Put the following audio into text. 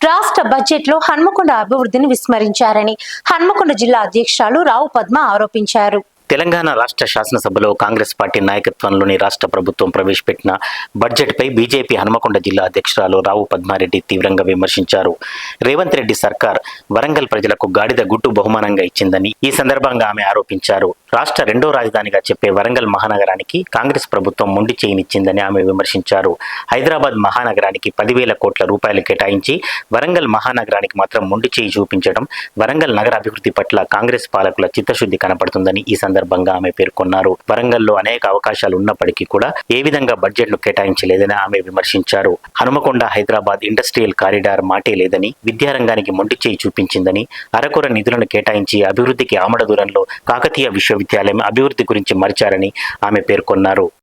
రాష్ట్ర బడ్జెట్లో హన్మకొండ అభివృద్ధిని విస్మరించారని హన్మకొండ జిల్లా అధ్యక్షురాలు రావు పద్మ ఆరోపించారు. తెలంగాణ రాష్ట్ర శాసనసభలో కాంగ్రెస్ పార్టీ నాయకత్వంలోని రాష్ట్ర ప్రభుత్వం ప్రవేశపెట్టిన బడ్జెట్పై బీజేపీ హనుమకొండ జిల్లా అధ్యక్షురాలు రావు పద్మారెడ్డి తీవ్రంగా విమర్శించారు. రేవంత్ రెడ్డి సర్కార్ వరంగల్ ప్రజలకు గాడిద గుట్టు బహుమానంగా ఇచ్చిందని ఈ సందర్భంగా ఆమె ఆరోపించారు. రాష్ట్ర రెండో రాజధానిగా చెప్పే వరంగల్ మహానగరానికి కాంగ్రెస్ ప్రభుత్వం మొండి చేయినిచ్చిందని ఆమె విమర్శించారు. హైదరాబాద్ మహానగరానికి పదివేల కోట్ల రూపాయలు కేటాయించి వరంగల్ మహానగరానికి మాత్రం మొండి చేయి చూపించడం వరంగల్ నగర అభివృద్ధి పట్ల కాంగ్రెస్ పాలకుల చిత్తశుద్ధి కనపడుతుందని ఈ సందర్భంగా సందర్భంగా ఆమె పేర్కొన్నారు. వరంగల్లో అనేక అవకాశాలు ఉన్నప్పటికీ కూడా ఏ విధంగా బడ్జెట్ను కేటాయించలేదని ఆమె విమర్శించారు. హనుమకొండ హైదరాబాద్ ఇండస్ట్రియల్ కారిడార్ మాటే లేదని విద్యారంగానికి మొండి చేయి చూపించిందని అరకొర నిధులను కేటాయించి అభివృద్ధికి ఆమడ దూరంలో కాకతీయ విశ్వవిద్యాలయం అభివృద్ధి గురించి మరిచారని ఆమె పేర్కొన్నారు.